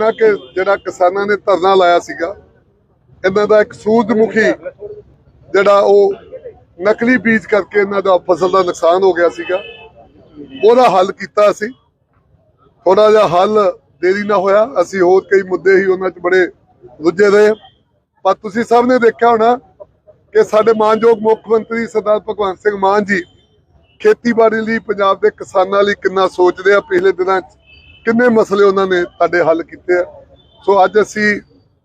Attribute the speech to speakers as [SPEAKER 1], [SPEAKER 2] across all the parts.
[SPEAKER 1] ਨਾ ਕਿ ਜਿਹੜਾ ਕਿਸਾਨਾਂ ਨੇ ਧਰਨਾ ਲਾਇਆ ਸੀਗਾ, ਇਹਨਾਂ ਦਾ ਇੱਕ ਸੂਰਜਮੁਖੀ ਜਿਹੜਾ ਉਹ ਨਕਲੀ ਬੀਜ ਕਰਕੇ ਇਹਨਾਂ ਦਾ ਫਸਲ ਦਾ ਨੁਕਸਾਨ ਹੋ ਗਿਆ ਸੀਗਾ। ਉਹਦਾ ਹੱਲ ਕੀਤਾ ਅਸੀਂ। ਥੋੜਾ ਜਿਹਾ ਹੱਲ ਦੇਰੀ ਨਾ ਹੋਇਆ। ਅਸੀਂ ਹੋਰ ਕਈ ਮੁੱਦੇ ਹੀ ਉਹਨਾਂ 'ਚ ਬੜੇ ਰੁੱਝੇ ਰਹੇ। ਪਰ ਤੁਸੀਂ ਸਭ ਨੇ ਦੇਖਿਆ ਹੋਣਾ ਕਿ ਸਾਡੇ ਮਾਨਯੋਗ ਮੁੱਖ ਮੰਤਰੀ ਸਰਦਾਰ ਭਗਵੰਤ ਸਿੰਘ ਮਾਨ ਜੀ ਖੇਤੀਬਾੜੀ ਲਈ ਪੰਜਾਬ ਦੇ ਕਿਸਾਨਾਂ ਲਈ ਕਿੰਨਾ ਸੋਚਦੇ ਆ ਪਿਛਲੇ ਦਿਨਾਂ 'ਚ। ਕਿੰਨੇ ਮਸਲੇ ਉਹਨਾਂ ਨੇ ਤੁਹਾਡੇ ਹੱਲ ਕੀਤੇ ਆ। ਸੋ ਅੱਜ ਅਸੀਂ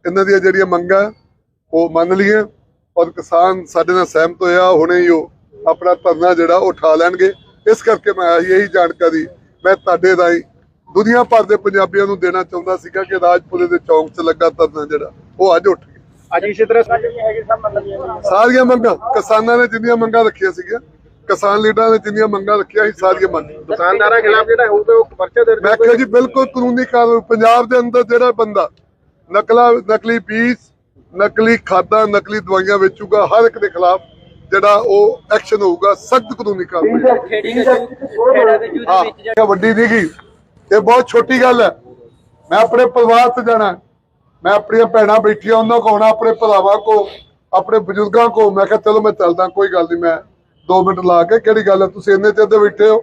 [SPEAKER 1] ਇਹਨਾਂ ਦੀਆਂ ਜਿਹੜੀਆਂ ਮੰਗਾਂ ਉਹ ਮੰਨ ਲਈਆਂ ਔਰ ਕਿਸਾਨ ਸਾਡੇ ਨਾਲ ਸਹਿਮਤ ਹੋਇਆ ਹੁਣੇ ਹੀ ਉਹ ਆਪਣਾ ਧਰਨਾ ਜਿਹੜਾ ਉਹ ਉਠਾ ਲੈਣਗੇ। ਇਸ ਕਰਕੇ ਮੈਂ ਇਹੀ ਜਾਣਕਾਰੀ ਮੈਂ ਤੁਹਾਡੇ ਰਾਹੀਂ ਦੁਨੀਆ ਭਰ ਦੇ ਪੰਜਾਬੀਆਂ ਨੂੰ ਦੇਣਾ ਚਾਹੁੰਦਾ ਸੀਗਾ ਕਿ ਰਾਜਪੁਰੇ ਦੇ ਚੌਂਕ 'ਚ ਲੱਗਾ ਧਰਨਾ ਜਿਹੜਾ ਉਹ ਅੱਜ ਉੱਠ ਗਿਆ।
[SPEAKER 2] ਅੱਜ ਇਸੇ ਤਰ੍ਹਾਂ
[SPEAKER 1] ਸਾਰੀਆਂ ਮੰਗਾਂ ਕਿਸਾਨਾਂ ਨੇ ਜਿੰਨੀਆਂ ਮੰਗਾਂ ਰੱਖੀਆਂ ਸੀਗੀਆਂ ਕਿਸਾਨ ਲੀਡਰਾਂ ਨੇ ਜਿੰਨੀਆਂ ਮੰਗਾਂ ਰੱਖੀਆਂ ਸੀ ਸਾਰੀਆਂ ਮੰਨ।
[SPEAKER 2] ਦੁਕਾਨਦਾਰਾਂ ਖਿਲਾਫ ਜਿਹੜਾ ਹੋਊਗਾ ਉਹ ਪਰਚਾ ਦਰਜ
[SPEAKER 1] ਮੈਂ ਕਿਹਾ ਜੀ। ਬਿਲਕੁਲ ਕਾਨੂੰਨੀ ਕਾਰਵਾਈ ਪੰਜਾਬ ਦੇ ਅੰਦਰ ਜਿਹੜਾ ਬੰਦਾ ਨਕਲਾ ਨਕਲੀ ਬੀਜ ਨਕਲੀ ਖਾਦਾਂ ਨਕਲੀ ਦਵਾਈਆਂ ਵੇਚੂਗਾ ਹਰ ਇੱਕ ਦੇ ਖਿਲਾਫ ਜਿਹੜਾ ਉਹ ਐਕਸ਼ਨ ਹੋਊਗਾ ਸਖਤ ਕਾਨੂੰਨੀ ਕਾਰਵਾਈ ਵੱਡੀ ਨਹੀਂ ਗੀ ਇਹ ਬਹੁਤ ਛੋਟੀ ਗੱਲ ਹੈ। ਮੈਂ ਆਪਣੇ ਪਰਿਵਾਰ ਤੇ ਜਾਣਾ ਮੈਂ ਆਪਣੀਆਂ ਭੈਣਾਂ ਬੈਠੀਆਂ ਉਹਨਾਂ ਕੋਲ ਆਉਣਾ ਆਪਣੇ ਭਰਾਵਾਂ ਕੋ ਆਪਣੇ ਬਜ਼ੁਰਗਾਂ ਕੋ ਮੈਂ ਕਿਹਾ ਚਲੋ ਮੈਂ ਚੱਲਦਾ ਕੋਈ ਗੱਲ ਨਹੀਂ ਮੈਂ 2 ਮਿੰਟ ਲਾ ਕੇ, ਕਿਹੜੀ ਗੱਲ ਹੈ? ਤੁਸੀਂ ਇੰਨੇ ਚਿਰ ਦੇ ਬੈਠੇ ਹੋ।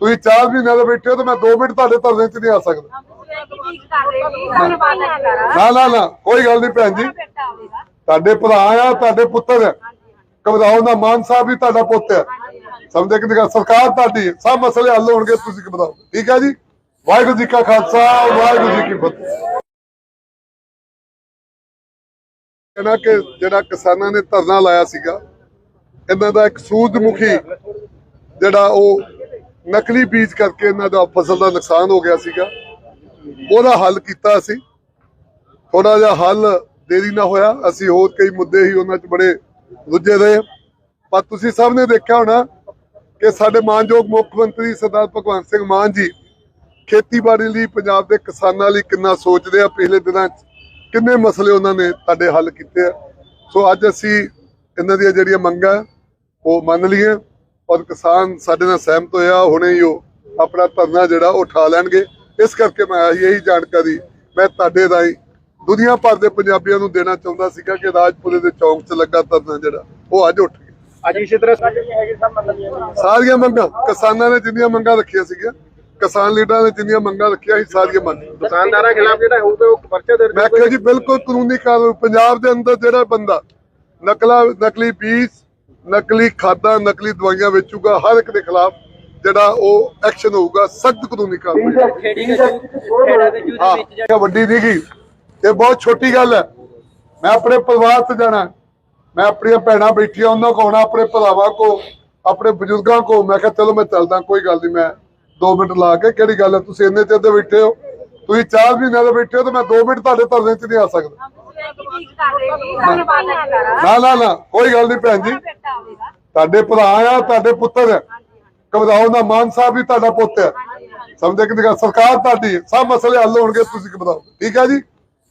[SPEAKER 1] ਤੁਸੀਂ 4 ਮਹੀਨੇ ਦੇ ਬੈਠੇ ਹੋ ਤਾਂ ਮੈਂ 2 ਮਿੰਟ ਤੁਹਾਡੇ ਧਰਨੇ 'ਚ ਨਹੀਂ ਆ ਸਕਦਾ। ਨਾ ਨਾ ਨਾ, ਕੋਈ ਗੱਲ ਨਹੀਂ ਭੈਣ ਜੀ। ਤੁਹਾਡੇ ਭਰਾ ਆ, ਤੁਹਾਡੇ ਪੁੱਤਰ ਆ। ਘਬਰਾਓ ਨਾ, ਮਾਨ ਸਾਹਿਬ ਵੀ ਤੁਹਾਡਾ ਪੁੱਤ ਆ। ਸਮਝੇ ਕਿ ਸਰਕਾਰ ਤੁਹਾਡੀ ਸਭ ਮਸਲੇ ਹੱਲ ਹੋਣਗੇ, ਤੁਸੀਂ ਘਬਰਾਓ। ਠੀਕ ਹੈ ਜੀ? ਵਾਹਿਗੁਰੂ ਜੀ ਕਾ ਖਾਲਸਾ, ਵਾਹਿਗੁਰੂ ਜੀ ਕੀ ਫਤਿਹ। ਇਹਨਾਂ ਕਿ ਜਿਹੜਾ ਕਿਸਾਨਾਂ ਨੇ ਧਰਨਾ ਲਾਇਆ ਸੀਗਾ ਇਹਨਾਂ ਦਾ ਇੱਕ ਸੂਰਜਮੁਖੀ ਜਿਹੜਾ ਉਹ ਨਕਲੀ ਬੀਜ ਕਰਕੇ ਇਹਨਾਂ ਦਾ ਫਸਲ ਦਾ ਨੁਕਸਾਨ ਹੋ ਗਿਆ ਸੀਗਾ। ਉਹਦਾ ਹੱਲ ਕੀਤਾ ਅਸੀਂ। ਥੋੜਾ ਜਿਹਾ ਹੱਲ ਦੇਰੀ ਨਾ ਹੋਇਆ। ਅਸੀਂ ਹੋਰ ਕਈ ਮੁੱਦੇ ਹੀ ਉਹਨਾਂ 'ਚ ਬੜੇ ਰੁੱਝੇ ਰਹੇ। ਪਰ ਤੁਸੀਂ ਸਭ ਨੇ ਦੇਖਿਆ ਹੋਣਾ ਕਿ ਸਾਡੇ ਮਾਨਯੋਗ ਮੁੱਖ ਮੰਤਰੀ ਸਰਦਾਰ ਭਗਵੰਤ ਸਿੰਘ ਮਾਨ ਜੀ ਖੇਤੀਬਾੜੀ ਲਈ ਪੰਜਾਬ ਦੇ ਕਿਸਾਨਾਂ ਲਈ ਕਿੰਨਾ ਸੋਚਦੇ ਆ ਪਿਛਲੇ ਦਿਨਾਂ 'ਚ। ਕਿੰਨੇ ਮਸਲੇ ਉਹਨਾਂ ਨੇ ਤੁਹਾਡੇ ਹੱਲ ਕੀਤੇ ਆ। ਸੋ ਅੱਜ ਅਸੀਂ ਇਹਨਾਂ ਦੀਆਂ ਜਿਹੜੀਆਂ ਮੰਗਾਂ ਉਹ ਮੰਨ ਲਈਆਂ ਔਰ ਕਿਸਾਨ ਸਾਡੇ ਨਾਲ ਸਹਿਮਤ ਹੋਇਆ ਹੁਣੇ ਹੀ ਉਹ ਆਪਣਾ ਧਰਨਾ ਜਿਹੜਾ ਉਹ ਉਠਾ ਲੈਣਗੇ। ਇਸ ਕਰਕੇ ਮੈਂ ਇਹੀ ਜਾਣਕਾਰੀ ਮੈਂ ਤੁਹਾਡੇ ਰਾਹੀਂ ਦੁਨੀਆ ਭਰ ਦੇ ਪੰਜਾਬੀਆਂ ਨੂੰ ਦੇਣਾ ਚਾਹੁੰਦਾ ਸੀਗਾ ਕਿ ਰਾਜਪੁਰੇ ਦੇ ਚੌਂਕ 'ਚ ਲੱਗਾ ਧਰਨਾ ਜਿਹੜਾ ਉਹ ਅੱਜ ਉੱਠ ਗਿਆ।
[SPEAKER 2] ਅੱਜ ਇਸੇ ਤਰ੍ਹਾਂ
[SPEAKER 1] ਸਾਰੀਆਂ ਮੰਗਾਂ ਕਿਸਾਨਾਂ ਨੇ ਜਿੰਨੀਆਂ ਮੰਗਾਂ ਰੱਖੀਆਂ ਸੀਗੀਆਂ ਕਿਸਾਨ ਲੀਡਰਾਂ ਨੇ ਜਿੰਨੀਆਂ ਮੰਗਾਂ ਰੱਖੀਆਂ ਸੀ ਸਾਰੀਆਂ ਮੰਨ।
[SPEAKER 2] ਦੁਕਾਨਦਾਰਾਂ ਖਿਲਾਫ ਜਿਹੜਾ ਹੋਊਗਾ ਉਹ ਪਰਚਾ ਦਰਜ
[SPEAKER 1] ਮੈਂ ਕਿਹਾ ਜੀ ਬਿਲਕੁਲ ਕਾਨੂੰਨੀ ਕਾਰਵਾਈ ਪੰਜਾਬ ਦੇ ਅੰਦਰ ਜਿਹੜਾ ਬੰਦਾ ਨਕਲਾ ਨਕਲੀ ਬੀਜ ਨਕਲੀ ਖਾਦਾਂ ਨਕਲੀ ਦਵਾਈਆਂ ਵੇਚੂਗਾ ਹਰ ਇੱਕ ਦੇ ਖਿਲਾਫ ਜਿਹੜਾ ਉਹ ਐਕਸ਼ਨ ਹੋਊਗਾ ਸਖਤ ਕਾਨੂੰਨੀ ਕਾਰਵਾਈ ਹਾਂ ਵੱਡੀ ਨਹੀਂ ਗੀ। ਇਹ ਬਹੁਤ ਛੋਟੀ ਗੱਲ ਹੈ। ਮੈਂ ਆਪਣੇ ਪਰਿਵਾਰ ਤੇ ਜਾਣਾ ਮੈਂ ਆਪਣੀਆਂ ਭੈਣਾਂ ਬੈਠੀਆਂ ਉਹਨਾਂ ਕੋਲ ਆਉਣਾ ਆਪਣੇ ਭਰਾਵਾਂ ਕੋ ਆਪਣੇ ਬਜ਼ੁਰਗਾਂ ਕੋ ਮੈਂ ਕਿਹਾ ਚਲੋ ਮੈਂ ਚੱਲਦਾ ਕੋਈ ਗੱਲ ਨਹੀਂ ਮੈਂ 2 ਮਿੰਟ ਲਾ ਕੇ ਕਿਹੜੀ ਗੱਲ ਹੈ? ਤੁਸੀਂ ਇੰਨੇ ਚਿਰ ਦੇ ਬੈਠੇ ਹੋ। ਤੁਸੀਂ 4 ਮਹੀਨੇ ਦੇ ਬੈਠੇ ਹੋ ਤਾਂ ਮੈਂ 2 ਮਿੰਟ ਤੁਹਾਡੇ ਧਰਨੇ 'ਚ ਨਹੀਂ ਆ ਸਕਦਾ। ਨਾ ਨਾ ਨਾ ਕੋਈ ਗੱਲ ਨਹੀਂ ਭੈਣ ਜੀ। ਤੁਹਾਡੇ ਭਰਾ ਆ ਤੁਹਾਡੇ ਪੁੱਤਰ। ਆ ਘਬਰਾਓ ਨਾ ਮਾਨ ਸਾਹਿਬ ਵੀ ਤੁਹਾਡਾ ਪੁੱਤ ਆ ਸਮਝੇ ਕਿ? ਸਰਕਾਰ ਤੁਹਾਡੀ ਹੈ। ਸਭ ਮਸਲੇ ਹੱਲ ਹੋਣਗੇ ਤੁਸੀਂ ਘਬਰਾਓ ਠੀਕ ਹੈ ਜੀ?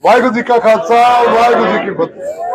[SPEAKER 1] ਵਾਹਿਗੁਰੂ ਜੀ ਕਾ ਖਾਲਸਾ ਵਾਹਿਗੁਰੂ ਜੀ ਕੀ ਫਤਿਹ।